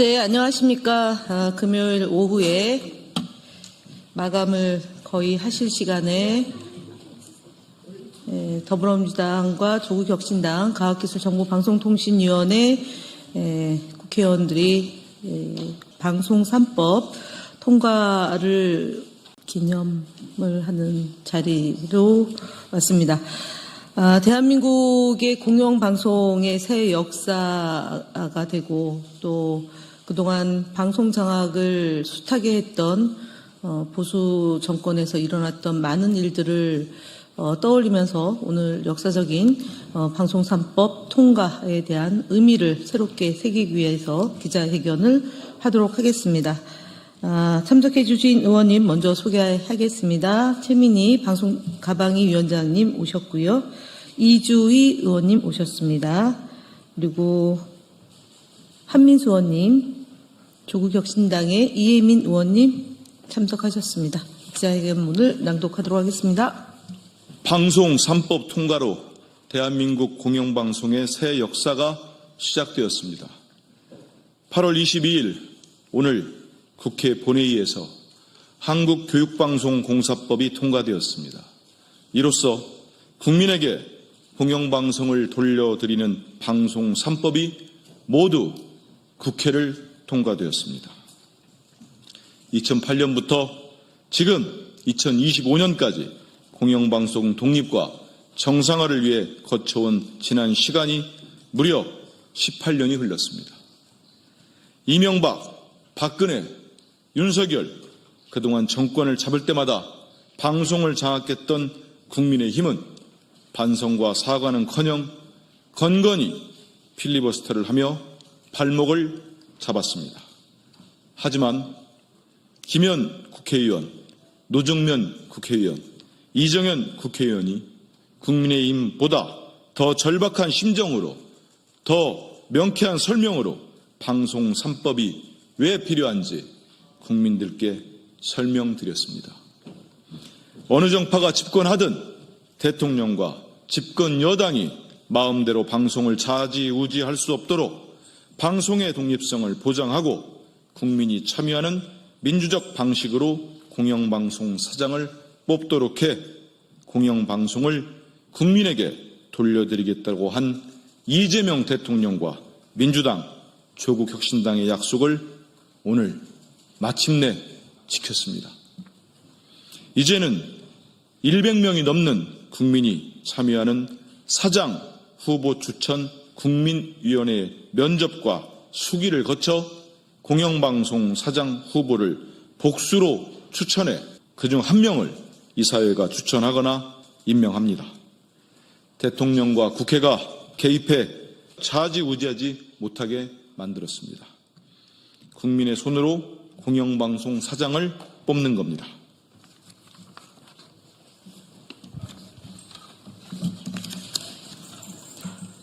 네, 안녕하십니까. 아, 금요일 오후에 마감을 거의 하실 시간에 에, 더불어민주당과 조국혁신당 과학기술정보방송통신위원회 에, 국회의원들이 에, 방송 3법 통과를 기념을 하는 자리로 왔습니다. 아, 대한민국의 공영방송의 새 역사가 되고 또 그동안 방송 장악을 숱하게 했던 어, 보수 정권에서 일어났던 많은 일들을 어, 떠올리면서 오늘 역사적인 어, 방송 3법 통과에 대한 의미를 새롭게 새기기 위해서 기자회견을 하도록 하겠습니다. 아, 참석해 주신 의원님 먼저 소개하겠습니다. 최민희 방송 가방위 위원장님 오셨고요. 이주희 의원님 오셨습니다. 그리고 한민수 의원님, 조국혁신당의 이혜민 의원님 참석하셨습니다. 기자회견문을 낭독하도록 하겠습니다. 방송 3법 통과로 대한민국 공영방송의 새 역사가 시작되었습니다. 8월 22일 오늘 국회 본회의에서 한국교육방송공사법이 통과되었습니다. 이로써 국민에게 공영방송을 돌려드리는 방송 3법이 모두 국회를 통과되었습니다. 2008년부터 지금 2025년까지 공영방송 독립과 정상화를 위해 거쳐온 지난 시간이 무려 18년이 흘렀습니다. 이명박, 박근혜, 윤석열 그동안 정권을 잡을 때마다 방송을 장악했던 국민의 힘은 반성과 사과는커녕 건건히 필리버스터를 하며 발목을 잡았습니다. 하지만 김현 국회의원, 노정면 국회의원, 이정현 국회의원이 국민의힘보다 더 절박한 심정으로 더 명쾌한 설명으로 방송 3법이 왜 필요한지 국민들께 설명드렸습니다. 어느 정파가 집권하든 대통령과 집권 여당이 마음대로 방송을 좌지우지할 수 없도록 방송의 독립성을 보장하고 국민이 참여하는 민주적 방식으로 공영방송 사장을 뽑도록 해 공영방송을 국민에게 돌려드리겠다고 한 이재명 대통령과 민주당, 조국혁신당의 약속을 오늘 마침내 지켰습니다. 이제는 100명이 넘는 국민이 참여하는 사장 후보 추천 국민위원회 면접과 수기를 거쳐 공영방송 사장 후보를 복수로 추천해 그중 한 명을 이 사회가 추천하거나 임명합니다. 대통령과 국회가 개입해 좌지우지하지 못하게 만들었습니다. 국민의 손으로 공영방송 사장을 뽑는 겁니다.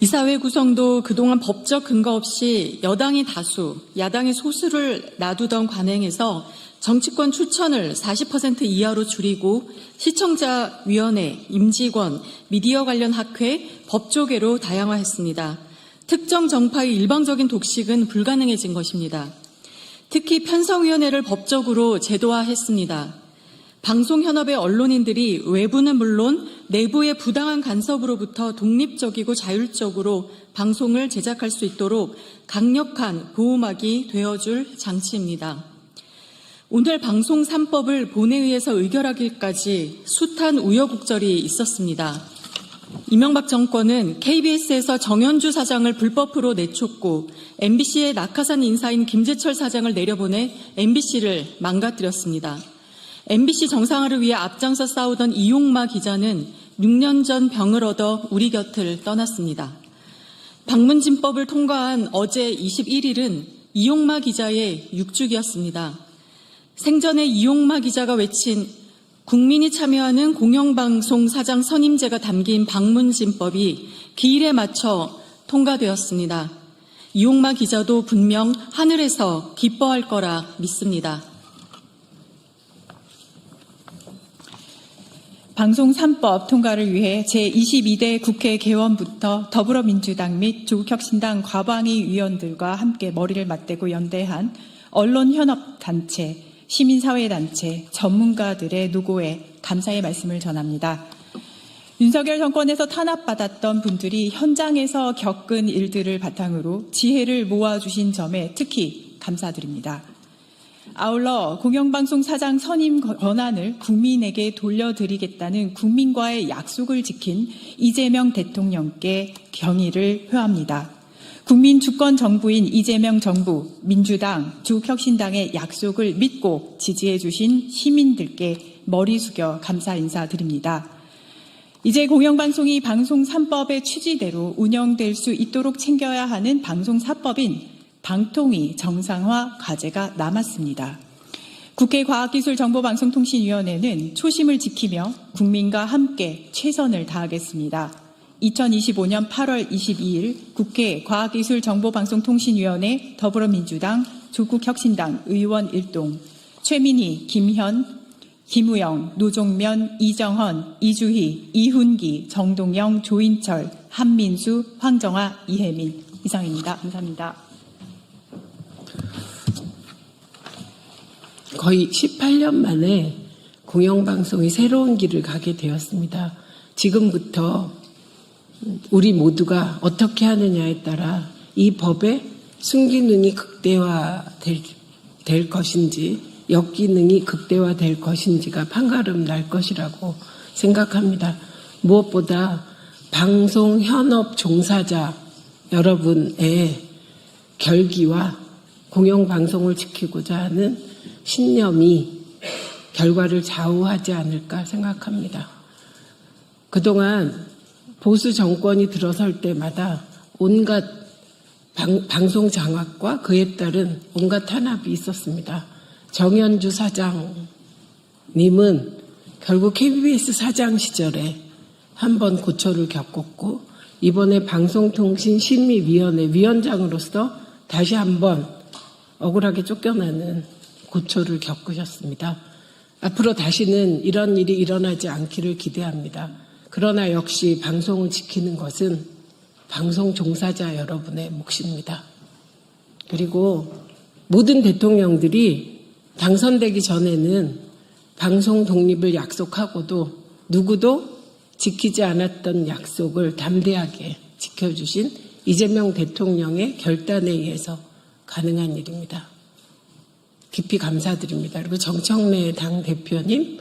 이사회 구성도 그동안 법적 근거 없이 여당이 다수, 야당이 소수를 놔두던 관행에서 정치권 추천을 40% 이하로 줄이고 시청자위원회, 임직원, 미디어 관련 학회, 법조계로 다양화했습니다. 특정 정파의 일방적인 독식은 불가능해진 것입니다. 특히 편성위원회를 법적으로 제도화했습니다. 방송현업의 언론인들이 외부는 물론 내부의 부당한 간섭으로부터 독립적이고 자율적으로 방송을 제작할 수 있도록 강력한 보호막이 되어줄 장치입니다. 오늘 방송 3법을 본회의에서 의결하기까지 숱한 우여곡절이 있었습니다. 이명박 정권은 KBS에서 정현주 사장을 불법으로 내쫓고 MBC의 낙하산 인사인 김재철 사장을 내려보내 MBC를 망가뜨렸습니다. MBC 정상화를 위해 앞장서 싸우던 이용마 기자는 6년 전 병을 얻어 우리 곁을 떠났습니다. 방문진법을 통과한 어제 21일은 이용마 기자의 6주기였습니다. 생전에 이용마 기자가 외친 국민이 참여하는 공영방송 사장 선임제가 담긴 방문진법이 기일에 맞춰 통과되었습니다. 이용마 기자도 분명 하늘에서 기뻐할 거라 믿습니다. 방송 3법 통과를 위해 제22대 국회 개원부터 더불어민주당 및 조국혁신당 과방위 위원들과 함께 머리를 맞대고 연대한 언론현업단체, 시민사회단체, 전문가들의 노고에 감사의 말씀을 전합니다. 윤석열 정권에서 탄압받았던 분들이 현장에서 겪은 일들을 바탕으로 지혜를 모아주신 점에 특히 감사드립니다. 아울러 공영방송 사장 선임 권한을 국민에게 돌려드리겠다는 국민과의 약속을 지킨 이재명 대통령께 경의를 표합니다. 국민 주권 정부인 이재명 정부, 민주당, 조국혁신당의 약속을 믿고 지지해 주신 시민들께 머리 숙여 감사 인사드립니다. 이제 공영방송이 방송 3법의 취지대로 운영될 수 있도록 챙겨야 하는 방송 4법인 방통위 정상화 과제가 남았습니다. 국회 과학기술정보방송통신위원회는 초심을 지키며 국민과 함께 최선을 다하겠습니다. 2025년 8월 22일 국회 과학기술정보방송통신위원회 더불어민주당 조국혁신당 의원 일동 최민희, 김현, 김우영, 노종면, 이정헌, 이주희, 이훈기, 정동영, 조인철, 한민수, 황정아, 이혜민 이상입니다. 감사합니다. 거의 18년 만에 공영방송이 새로운 길을 가게 되었습니다. 지금부터 우리 모두가 어떻게 하느냐에 따라 이 법의 순기능이 극대화될 될 것인지 역기능이 극대화될 것인지가 판가름 날 것이라고 생각합니다. 무엇보다 방송 현업 종사자 여러분의 결기와 공영방송을 지키고자 하는 신념이 결과를 좌우하지 않을까 생각합니다. 그동안 보수 정권이 들어설 때마다 온갖 방, 송 장악과 그에 따른 온갖 탄압이 있었습니다. 정현주 사장님은 결국 KBS 사장 시절에 한 번 고초를 겪었고 이번에 방송통신심의위원회 위원장으로서 다시 한번 억울하게 쫓겨나는 고초를 겪으셨습니다. 앞으로 다시는 이런 일이 일어나지 않기를 기대합니다. 그러나 역시 방송을 지키는 것은 방송 종사자 여러분의 몫입니다. 그리고 모든 대통령들이 당선되기 전에는 방송 독립을 약속하고도 누구도 지키지 않았던 약속을 담대하게 지켜주신 이재명 대통령의 결단에 의해서 가능한 일입니다. 깊이 감사드립니다. 그리고 정청래 당 대표님,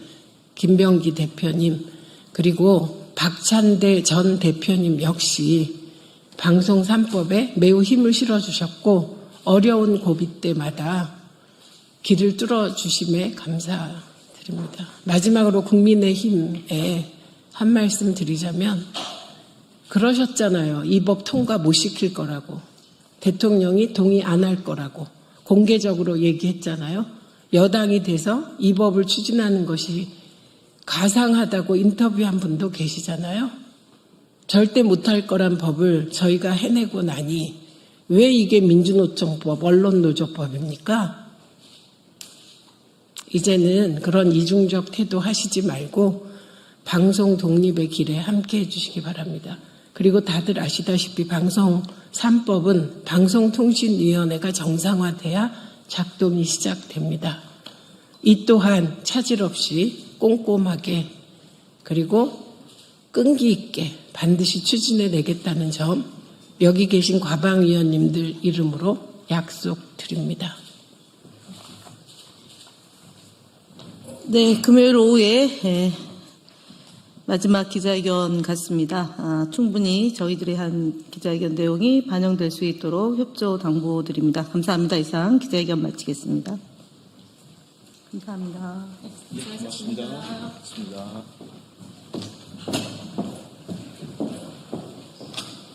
김병기 대표님, 그리고 박찬대 전 대표님 역시 방송 3법에 매우 힘을 실어주셨고 어려운 고비 때마다 길을 뚫어주심에 감사드립니다. 마지막으로 국민의힘에 한 말씀 드리자면 그러셨잖아요. 이 법 통과 못 시킬 거라고. 대통령이 동의 안 할 거라고. 공개적으로 얘기했잖아요. 여당이 돼서 이 법을 추진하는 것이 가상하다고 인터뷰한 분도 계시잖아요. 절대 못할 거란 법을 저희가 해내고 나니 왜 이게 민주노총법, 언론노조법입니까? 이제는 그런 이중적 태도 하시지 말고 방송 독립의 길에 함께 해주시기 바랍니다. 그리고 다들 아시다시피 방송 3법은 방송통신위원회가 정상화돼야 작동이 시작됩니다. 이 또한 차질 없이 꼼꼼하게 그리고 끈기 있게 반드시 추진해 내겠다는 점 여기 계신 과방위원님들 이름으로 약속드립니다. 네, 금요일 오후에 예, 마지막 기자회견 같습니다. 아, 충분히 저희들이 한 기자회견 내용이 반영될 수 있도록 협조 당부드립니다. 감사합니다. 이상 기자회견 마치겠습니다. 감사합니다. 고맙습니다. 고맙습니다.